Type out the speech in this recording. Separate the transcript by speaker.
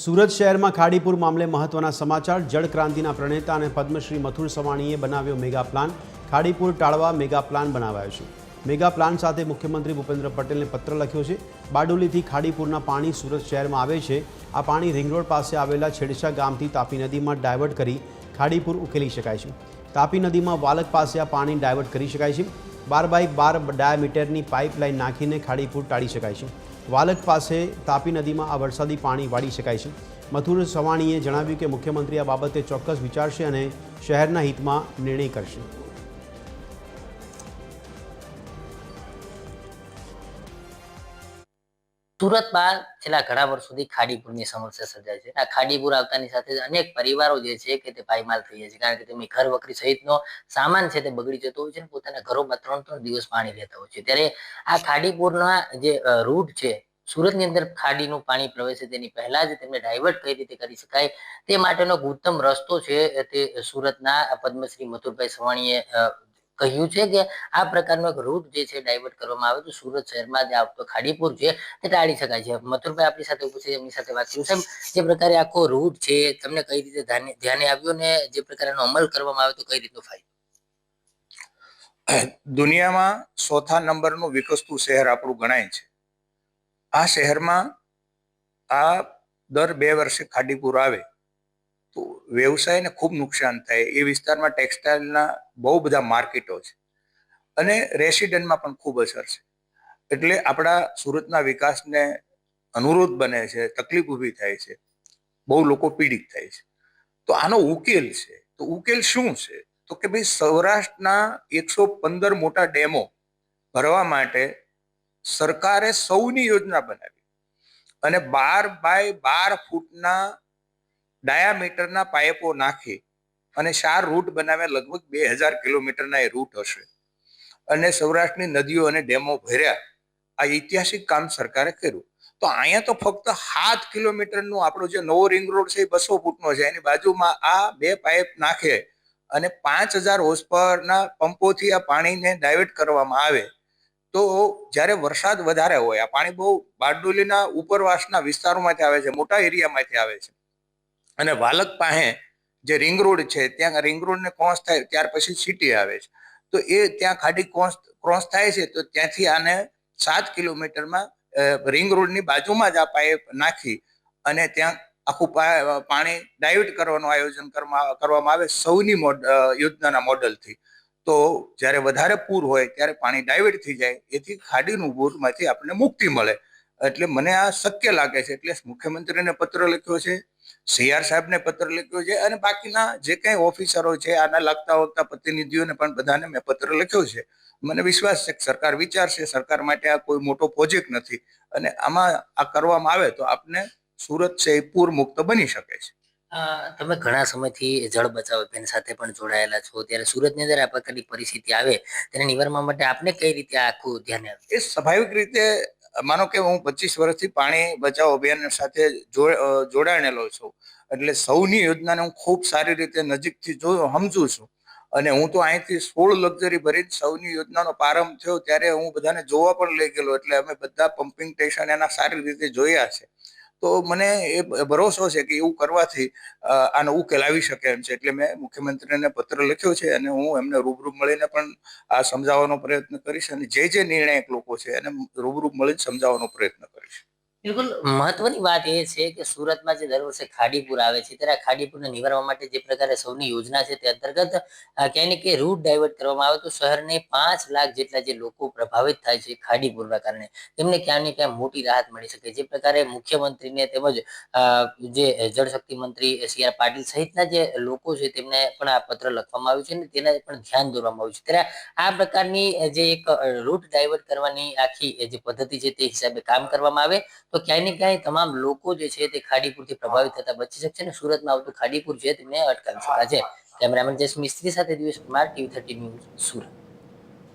Speaker 1: સુરત શહેરમાં ખાડીપુર મામલે મહત્વના સમાચાર. જળ ક્રાંતિના પ્રણેતા અને પદ્મશ્રી મથુર સવાણીએ બનાવ્યો મેગા પ્લાન. ખાડીપુર ટાળવા મેગા પ્લાન બનાવાયો છે. મેગા પ્લાન સાથે મુખ્યમંત્રી ભૂપેન્દ્ર પટેલને પત્ર લખ્યો છે. બારડોલીથી ખાડીપુરના પાણી સુરત શહેરમાં આવે છે. આ પાણી રિંગરોડ પાસે આવેલા છેડછા ગામથી તાપી નદીમાં ડાયવર્ટ કરી ખાડીપુર ઉકેલી શકાય છે. તાપી નદીમાં વાલક પાસે આ પાણી ડાયવર્ટ કરી શકાય છે. બાર બાય બાર ડાયામીટરની પાઇપલાઇન નાખીને ખાડીપુર ટાળી શકાય છે. વાલક પાસે તાપી નદીમાં આ વરસાદી પાણી વાળી શકાય છે. મથુર સવાણીએ જણાવ્યું કે મુખ્યમંત્રી આ બાબતે ચોક્કસ વિચારશે અને શહેરના હિતમાં નિર્ણય કરશે.
Speaker 2: સુરતમાં છેલ્લા ઘણા વર્ષોથી ખાડીપુરની સમસ્યા સર્જાય છે. આ ખાડીપુર આવતાની સાથે અનેક પરિવારો જે છે કે તે પાયમાલ થઈ જાય છે. કારણ કે તેમની ઘર વકરી સહિતનો સામાન છે તે બગડી જતો હોય છે પોતાના ઘરોમાં ત્રણ ત્રણ દિવસ પાણી રહેતા હોય છે. ત્યારે આ ખાડીપુરના જે રૂટ છે, સુરતની અંદર ખાડીનું પાણી પ્રવેશે તેની પહેલા જ તેમને ડાયવર્ટ કઈ રીતે કરી શકાય તે માટેનો ઉત્તમ રસ્તો છે તે સુરતના પદ્મશ્રી મથુરભાઈ સવાણીએ કહ્યું છે કે આ પ્રકારનો એક રૂટ જે છે ડાયવર્ટ કરવામાં આવે તો સુરત શહેરમાં જે આવતો ખાડીપુર છે તે ટાળી શકાય છે. મથુરભાઈ આપણી સાથે ઉપસ્થિત એમની સાથે વાત કર્યું સાહેબ, જે પ્રકારે આખો રૂટ છે, તમને કઈ રીતે ધ્યાને આવ્યો ને જે પ્રકારનો અમલ કરવામાં આવે તો કઈ રીતનો ફાયદો?
Speaker 3: દુનિયામાં ચોથા નંબરનું વિકસતું શહેર આપણું ગણાય છે. આ શહેરમાં આ દર બે વર્ષે ખાડીપુર આવે. તો વ્યવસાયને ખૂબ નુકસાન થાય, એ વિસ્તારમાં ટેક્સટાઇલના બહુ બધા માર્કેટો છે. અને રેસિડન્ટમાં પણ ખૂબ અસર છે. એટલે આપણા સુરતના વિકાસને અનુરોધ બને છે, તકલીફ ઊભી થાય છે. બહુ લોકો પીડિત થાય છે. તો આનો ઉકેલ છે. તો ઉકેલ શું છે? તો કે ભાઈ સૌરાષ્ટ્રના એકસો પંદર મોટા ડેમો ભરવા માટે સરકારે સૌની યોજના બનાવી. અને બાર બાય બાર ફૂટના ડાયામીટરના પાઇપો નાખી અને ચાર રૂટ બનાવ્યા, લગભગ બે હજાર કિલોમીટરના એ રૂટ હશે. અને સૌરાષ્ટ્રની નદીઓ અને ડેમો ભર્યા. આ ઐતિહાસિક કામ સરકારે કર્યું. તો અહીંયા તો ફક્ત સાત કિલોમીટરનું આપણો જે નવો રિંગ રોડ છે એ બસો ફૂટનો છે. એની બાજુમાં આ બે પાઇપ નાખે અને પાંચ હજાર હોસ્પરના પંપોથી આ પાણીને ડાયવર્ટ કરવામાં આવે. તો જ્યારે વરસાદ વધારે હોય, આ પાણી બહુ બારડોલીના ઉપરવાસના વિસ્તારોમાંથી આવે છે, મોટા એરિયામાંથી આવે છે. અને વાલક પાસે જે રિંગ રોડ છે, ત્યાં રિંગ રોડને ક્રોસ થાય ત્યાર પછી સિટી આવે છે. તો એ ત્યાં ખાડી ક્રોસ ક્રોસ થાય છે, તો ત્યાંથી આને સાત કિલોમીટરમાં રિંગ રોડની બાજુમાં જ આ પાઇપ નાખી અને ત્યાં આખું પાણી ડાયવર્ટ કરવાનું આયોજન કરવામાં આવે સૌની યોજનાના મોડલથી તો જ્યારે વધારે પૂર હોય ત્યારે પાણી ડાયવર્ટ થઈ જાય, એથી ખાડીનું પૂરમાંથી આપણને મુક્તિ મળે. એટલે મને આ શક્ય લાગે છે, એટલે મુખ્યમંત્રીને પત્ર લખ્યો છે સીઆર સાહેબને પત્ર લખ્યો છે અને બાકીના જે કંઈ ઓફિસરો છે આના લાગતા હોતા પ્રતિનિધિઓને પણ બધાને મેં પત્ર લખ્યો છે. મને વિશ્વાસ છે કે સરકાર વિચારશે સરકાર માટે આ કોઈ મોટો પ્રોજેક્ટ નથી અને આમાં આ કરવામાં આવે તો આપને સુરત છે એ પૂર મુક્ત બની શકે છે.
Speaker 2: તમે ઘણા સમયથી જળ બચાવ અભિયાન સાથે પણ જોડાયેલા છો. ત્યારે સુરતની અંદર આ પ્રકારની પરિસ્થિતિ આવે તેને નિવારવા માટે આપને કઈ રીતે આખું ધ્યાન
Speaker 3: એ સ્વાભાવિક રીતે માનો કે હું પચીસ વર્ષથી પાણી બચાવ અભિયાન સાથે જોડાયેલો છું. એટલે સૌની યોજનાને હું ખૂબ સારી રીતે નજીકથી જો, સમજુ છું. અને હું તો અહીંથી સોળ લક્ઝરી ભરી સૌની યોજનાનો પ્રારંભ થયો ત્યારે હું બધાને જોવા પણ લઈ ગયેલો. એટલે અમે બધા પમ્પિંગ સ્ટેશન એના સારી રીતે જોયા છે. તો મને એ ભરોસો છે કે એવું કરવાથી આનો ઉકેલ આવી શકે એમ છે. એટલે મેં મુખ્યમંત્રીને પત્ર લખ્યો છે અને હું એમને રૂબરૂ મળીને પણ આ સમજાવવાનો પ્રયત્ન કરીશ અને જે જે નિર્ણાયક લોકો છે એને રૂબરૂ મળીને સમજાવવાનો પ્રયત્ન કરીશ.
Speaker 2: બિલકુલ મહત્વની વાત એ છે કે સુરતમાં જે દર વર્ષે ખાડીપુર આવે છે, ત્યારે આ ખાડીપુરને નિવારવા માટે જે પ્રકારે સૌની યોજના છે તે અંતર્ગત ક્યાંય ને રૂટ ડાયવર્ટ કરવામાં આવે તો શહેરને પાંચ લાખ જેટલા જે લોકો પ્રભાવિત થાય છે ખાડીપુરના કારણે, તેમને ક્યાં ને ક્યાં મોટી રાહત મળી શકે. જે પ્રકારે મુખ્યમંત્રીને તેમજ જે જળશક્તિ મંત્રી સી આર પાટીલ સહિતના જે લોકો છે તેમને પણ આ પત્ર લખવામાં આવ્યું છે અને તેના પણ ધ્યાન દોરવામાં આવ્યું છે. ત્યારે આ પ્રકારની જે એક રૂટ ડાયવર્ટ કરવાની આખી જે પદ્ધતિ છે તે હિસાબે કામ કરવામાં આવે. તો ક્યાંય ને ક્યાંય તમામ લોકો જે છે તે ખાડીપુરથી પ્રભાવિત થતા બચી શકશે અને સુરતમાં આવતું ખાડીપુર છે તેમને અટકાવી શકાશે. કેમેરામેન જયેશ મિસ્ત્રી સાથે Divas Kumar, TV thirty news Surat.